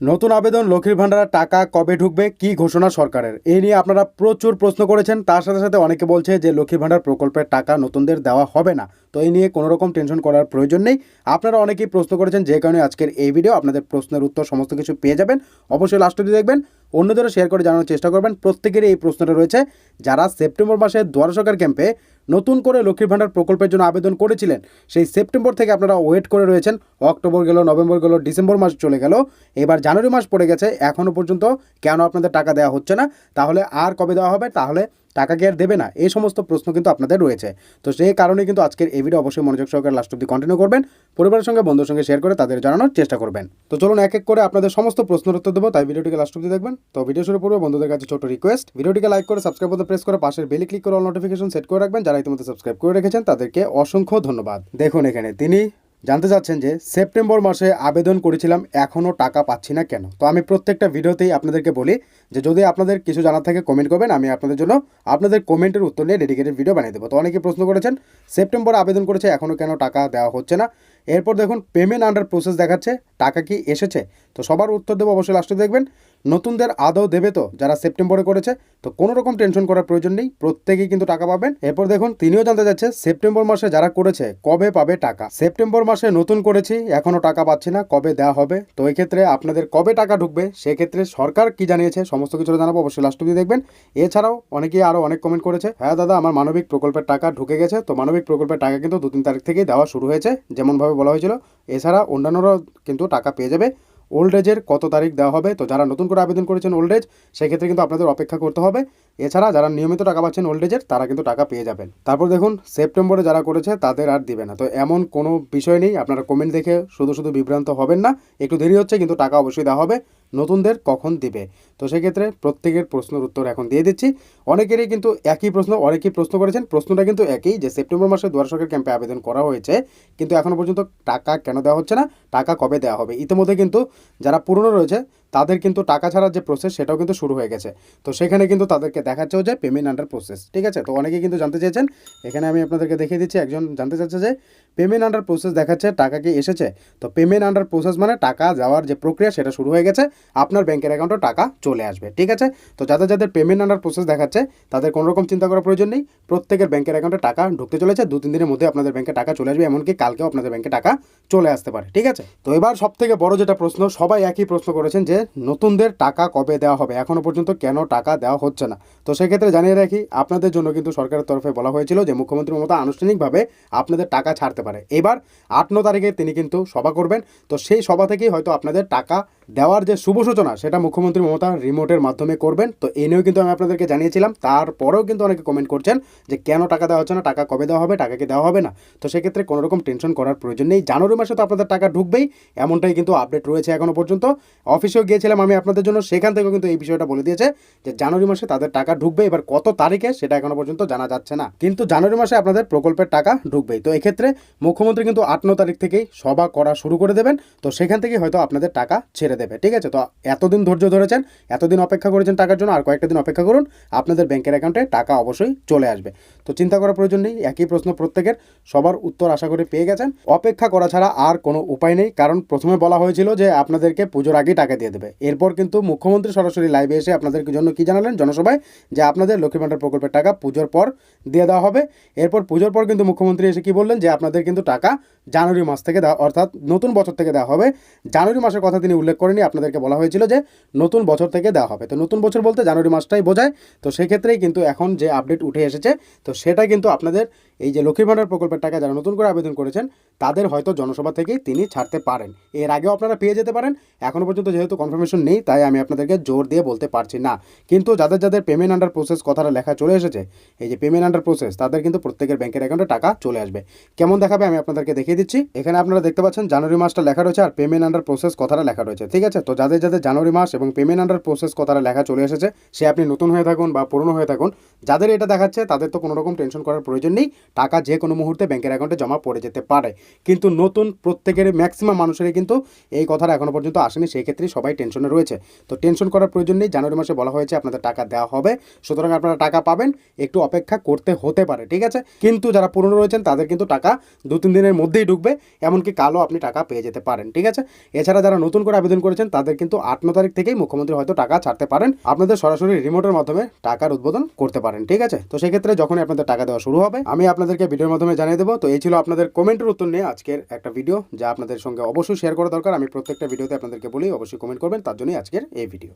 নতুন আবেদন লক্ষ্মীর ভাণ্ডারের টাকা কবে ঢুকবে, কি ঘোষণা সরকারের? এই নিয়ে আপনারা প্রচুর প্রশ্ন করেছেন, তার সাথে সাথে অনেকে বলছে যে লক্ষ্মীর ভাণ্ডার প্রকল্পের টাকা নতুনদের দেওয়া হবে না। তো এই নিয়ে কোনো রকম টেনশন করার প্রয়োজন নেই। আপনারা অনেকেই প্রশ্ন করেছেন যে কারণে আজকের এই ভিডিও আপনাদের প্রশ্নের উত্তর সমস্ত কিছু পেয়ে যাবেন। অবশ্যই লাস্ট অবধি দেখবেন, অন্যদেরও শেয়ার করে জানানোর চেষ্টা করবেন। প্রত্যেকেরই এই প্রশ্নটা রয়েছে, যারা সেপ্টেম্বর মাসে দুয়ারা সরকার ক্যাম্পে নতুন করে লক্ষ্মীর ভাণ্ডার প্রকল্পের জন্য আবেদন করেছিলেন। সেই সেপ্টেম্বর থেকে আপনারা ওয়েট করে রয়েছেন। অক্টোবর গেল, নভেম্বর গেল, ডিসেম্বর মাস চলে গেল। এবার জানুয়ারি মাস পড়ে গেছে। এখনও পর্যন্ত কেন আপনাদের টাকা দেওয়া হচ্ছে না? তাহলে আর কবে দেওয়া হবে? তাহলে টাকা কি আর দেবে না? এই সমস্ত প্রশ্ন কিন্তু আপনাদের রয়েছে। তো সেই কারণে কিন্তু আজকের এই ভিডিও অবশ্যই মনোযোগ সহকারে লাস্ট অব্দি কন্টিনিউ করবেন, পরিবারের সঙ্গে, বন্ধুর সঙ্গে শেয়ার করে তাদের জানানোর চেষ্টা করবেন। তো চলুন এক এক করে আপনাদের সমস্ত প্রশ্নের উত্তর দেবো, তাই ভিডিওটিকে লাস্ট অব্দি দেখবেন। তো ভিডিও শুরু করব বন্ধুদের কাছে ছোট রিকোয়েস্ট ভিডিওটিকে লাইক করে সাবস্ক্রাইব করতে প্রেস করে পাশের বেলে ক্লিক করে অল নোটিফিকেশন সেট করে রাখবেন। যারা ইতিমধ্যে সাবস্ক্রাইব করে রেখেছেন, তাদেরকে অসংখ্য ধন্যবাদ। দেখুন এখানে তিনি জানতে চাচ্ছেন যে সেপ্টেম্বর মাসে আবেদন করেছিলাম, এখনও টাকা পাচ্ছি না কেন? তো আমি প্রত্যেকটা ভিডিওতেই আপনাদেরকে বলি যে যদি আপনাদের কিছু জানার থাকে কমেন্ট করবেন, আমি আপনাদের জন্য আপনাদের কমেন্টের উত্তর নিয়ে ডেডিকেটেড ভিডিও বানিয়ে দেবো। তো অনেকে প্রশ্ন করেছেন, সেপ্টেম্বর আবেদন করেছে, এখনও কেন টাকা দেওয়া হচ্ছে না? এরপর দেখুন পেমেন্ট আন্ডার প্রসেস দেখাচ্ছে, টাকা কি এসেছে? তো সবার উত্তর দেবো, অবশ্যই লাস্টে দেখবেন। নতুনদের আদৌ দেবে তো? যারা সেপ্টেম্বরে করেছে, তো কোনো রকম টেনশন করার প্রয়োজন নেই। প্রত্যেকেই কিন্তু টাকা পাবেন। এরপর দেখুন, তিনিও জানতে যাচ্ছে সেপ্টেম্বর মাসে যারা করেছে, কবে পাবে টাকা? সেপ্টেম্বর মাসে নতুন করেছি, এখনও টাকা পাচ্ছি না, কবে দেওয়া হবে? তো এই ক্ষেত্রে আপনাদের কবে টাকা ঢুকবে? সেক্ষেত্রে সরকার কি জানিয়েছে, সমস্ত কিছু জানাব, অবশ্যই লাস্ট অব্দি দেখবেন। এছাড়াও অনেকেই আরও অনেক কমেন্ট করেছে হ্যাঁ দাদা, আমার মানবিক প্রকল্পের টাকা ঢুকে গেছে। তো মানবিক প্রকল্পের টাকা কিন্তু দু তিন তারিখ থেকেই দেওয়া শুরু হয়েছে, যেমনভাবে বলা হয়েছিল। এছাড়া অন্যান্যরাও কিন্তু টাকা পেয়ে যাবে। ওল্ড এজের কত তারিখ দেওয়া হবে? তো যারা নতুন করে আবেদন করেছেন ওল্ড এজ সেক্ষেত্রে কিন্তু আপনাদের অপেক্ষা করতে হবে। এছাড়া যারা নিয়মিত টাকা পাচ্ছেন ওল্ড এজের তারা কিন্তু টাকা পেয়ে যাবেন। তারপর দেখুন, সেপ্টেম্বরে যারা করেছে, তাদের আর দিবে না। তো এমন কোনো বিষয় নেই, আপনারা কমেন্ট দেখে শুধু শুধু বিভ্রান্ত হবেন না। একটু দেরি হচ্ছে, কিন্তু টাকা অবশ্যই দেওয়া হবে। নতুনদের কখন দিবে? তো সেক্ষেত্রে প্রত্যেকের প্রশ্নের উত্তর এখন দিয়ে দিচ্ছি। অনেকেরই কিন্তু একই প্রশ্ন, অনেকেই প্রশ্ন করেছেন। প্রশ্নটা কিন্তু একই যে সেপ্টেম্বর মাসে দুয়ার সরকার ক্যাম্পে আবেদন করা হয়েছে, কিন্তু এখনও পর্যন্ত টাকা কেন দেওয়া হচ্ছে না? টাকা কবে দেওয়া হবে? ইতিমধ্যে কিন্তু যারা পুরনো রয়েছে তাদের কিন্তু টাকা ছাড়ার যে প্রসেস সেটাও কিন্তু শুরু হয়ে গেছে। তো সেখানে কিন্তু তাদেরকে দেখাচ্ছেও যে পেমেন্ট আন্ডার প্রসেস ঠিক আছে? তো অনেকে কিন্তু জানতে চেয়েছেন। এখানে আমি আপনাদেরকে দেখিয়ে দিচ্ছি, একজন জানতে চাচ্ছে যে পেমেন্ট আন্ডার প্রসেস দেখাচ্ছে, টাকা কি এসেছে? তো পেমেন্ট আন্ডার প্রসেস মানে টাকা যাওয়ার যে প্রক্রিয়া সেটা শুরু হয়ে গেছে, আপনার ব্যাংকের অ্যাকাউন্টে টাকা চলে আসবে, ঠিক আছে? তো যাদের যাদের পেমেন্ট আন্ডার প্রসেস দেখাচ্ছে, তাদের কোনো রকম চিন্তা করার প্রয়োজন নেই। প্রত্যেকের ব্যাংকের অ্যাকাউন্টে টাকা ঢুকতে চলেছে দু তিন দিনের মধ্যে আপনাদের ব্যাংকে টাকা চলে আসবে, এমনকি কালকেও আপনাদের ব্যাংকে টাকা চলে আসতে পারে, ঠিক আছে? তো এবার সব থেকে বড় যেটা প্রশ্ন, সবাই একই প্রশ্ন করেছেন যে নতুনদের টাকা কবে দেওয়া হবে? এখনও পর্যন্ত কেন টাকা দেওয়া হচ্ছে না? তো সেক্ষেত্রে জানিয়ে রাখি, আপনাদের জন্য কিন্তু সরকারের তরফে বলা হয়েছিল যে মুখ্যমন্ত্রী মমতা আনুষ্ঠানিকভাবে আপনাদের টাকা ছাড়তে পারে। এবার আট ন তারিখে তিনি কিন্তু সভা করবেন। তো সেই সভা থেকেই হয়তো আপনাদের টাকা দেওয়ার যে শুভ সূচনা, সেটা মুখ্যমন্ত্রী মমতা রিমোটের মাধ্যমে করবেন। তো এ নিয়েও কিন্তু আমি আপনাদেরকে জানিয়েছিলাম, তারপরেও কিন্তু অনেকে কমেন্ট করছেন যে কেন টাকা দেওয়া হচ্ছে না, টাকা কবে দেওয়া হবে টাকা কি দেওয়া হবে না। তো সেক্ষেত্রে কোনো রকম টেনশন করার প্রয়োজন নেই। জানুয়ারি মাসে তো আপনাদের টাকা ঢুকবেই, এমনটাই কিন্তু আপডেট রয়েছে এখনও পর্যন্ত। অফিসেও গিয়েছিলাম আমি আপনাদের জন্য, সেখান থেকেও কিন্তু এই বিষয়টা বলে দিয়েছে যে জানুয়ারি মাসে তাদের টাকা ঢুকবে, এবার কত তারিখে সেটা এখনও পর্যন্ত জানা যাচ্ছে না। কিন্তু জানুয়ারি মাসে আপনাদের প্রকল্পের টাকা ঢুকবেই। তো এক্ষেত্রে মুখ্যমন্ত্রী কিন্তু আট ন তারিখ থেকেই সভা করা শুরু করে দেবেন। তো সেখান থেকে হয়তো আপনাদের টাকা ছেড়ে দেবে, ঠিক আছে? তো এতদিন ধৈর্য ধরেছেন, এতদিন অপেক্ষা করেছেন টাকার জন্য, আর কয়েকটা দিন অপেক্ষা করুন, আপনাদের ব্যাংকের অ্যাকাউন্টে টাকা অবশ্যই চলে আসবে। তো চিন্তা করার প্রয়োজন নেই, একই প্রশ্ন প্রত্যেকের, সবার উত্তর আশা করে পেয়ে গেছেন। অপেক্ষা করা ছাড়া আর কোনো উপায় নেই, কারণ প্রথমে বলা হয়েছিল যে আপনাদেরকে পুজোর আগেই টাকা দিয়ে দেবে। এরপর কিন্তু মুখ্যমন্ত্রী সরাসরি লাইভে এসে আপনাদের জন্য কি জানালেন? জনসভায় যে আপনাদের লক্ষ্মী ভাণ্ডার প্রকল্পের টাকা পুজোর পর দিয়ে দেওয়া হবে। এরপর পুজোর পর কিন্তু মুখ্যমন্ত্রী এসে কি বললেন? যে আপনাদের কিন্তু টাকা জানুয়ারি মাস থেকে দেওয়া, অর্থাৎ নতুন বছর থেকে দেওয়া হবে। জানুয়ারি মাসের কথা তিনি উল্লেখ করেনি, আপনাদেরকে বলা হয়েছিল যে নতুন বছর থেকে দেওয়া হবে। তো নতুন বছর বলতে জানুয়ারি মাসটাই বোঝায়। তো সেক্ষেত্রেই কিন্তু এখন যে আপডেট উঠে এসেছে, তো সেটা কিন্তু আপনাদের এই যে লক্ষ্মীর ভাণ্ডার প্রকল্পের টাকা যারা নতুন করে আবেদন করেছেন, তাদের হয়তো জনসভা থেকেই তিনি ছাড়তে পারেন। এর আগেও আপনারা পেয়ে যেতে পারেন এখনও পর্যন্ত যেহেতু কনফার্মেশন নেই, তাই আমি আপনাদেরকে জোর দিয়ে বলতে পারছি না। কিন্তু যাদের যাদের পেমেন্ট আন্ডার প্রসেস কথাটা লেখা চলে এসেছে, এই যে পেমেন্ট আন্ডার প্রসেস তাদের কিন্তু প্রত্যেকের ব্যাংকের অ্যাকাউন্টে টাকা চলে আসবে। কেমন দেখাবে আমি আপনাদেরকে দেখিয়ে দিচ্ছি। এখানে আপনারা দেখতে পাচ্ছেন, জানুয়ারি মাসটা লেখা রয়েছে আর পেমেন্ট আন্ডার প্রসেস কথাটা লেখা রয়েছে, ঠিক আছে? তো যাদের যাদের জানুয়ারি মাস এবং পেমেন্ট আন্ডার প্রসেস কথাটা লেখা চলে এসেছে, সে আপনি নতুন হয়ে থাকুন বা পুরনো হয়ে থাকুন, যাদের এটা দেখাচ্ছে তাদের তো কোনো রকম টেনশন করার প্রয়োজন নেই। টাকা যে কোনো মুহূর্তে ব্যাংকের অ্যাকাউন্টে জমা পড়ে যেতে পারে। কিন্তু নতুন প্রত্যেকের ম্যাক্সিমাম মানুষেরই কিন্তু এই কথাটা এখনও পর্যন্ত আসেনি, সেই ক্ষেত্রে সবাই টেনশনে রয়েছে। তো টেনশন করার প্রয়োজন নেই, জানুয়ারি মাসে বলা হয়েছে আপনাদের টাকা দেওয়া হবে। সুতরাং আপনারা টাকা পাবেন, একটু অপেক্ষা করতে হতে পারে, ঠিক আছে? কিন্তু যারা পুরনো রয়েছেন, তাদের কিন্তু টাকা দু তিন দিনের মধ্যেই ঢুকবে, এমনকি কালও আপনি টাকা পেয়ে যেতে পারেন, ঠিক আছে? এছাড়া যারা নতুন করে আবেদন করেছেন, তাদের কিন্তু আট ন তারিখ থেকেই মুখ্যমন্ত্রী হয়তো টাকা ছাড়তে পারেন। আপনাদের সরাসরি রিমোটের মাধ্যমে টাকার উদ্বোধন করতে পারেন, ঠিক আছে? তো সেক্ষেত্রে যখনই আপনাদের টাকা দেওয়া শুরু হবে, আমি আপনাদেরকে ভিডিওর মাধ্যমে জানিয়ে দেবো। তো এই ছিল আপনাদের কমেন্টের উত্তর নিয়ে আজকের একটা ভিডিও, যা আপনাদের সঙ্গে অবশ্যই শেয়ার করা দরকার। আমি প্রত্যেকটা ভিডিওতে আপনাদেরকে বলি, অবশ্যই কমেন্ট করবেন, তার জন্যই আজকের এই ভিডিও।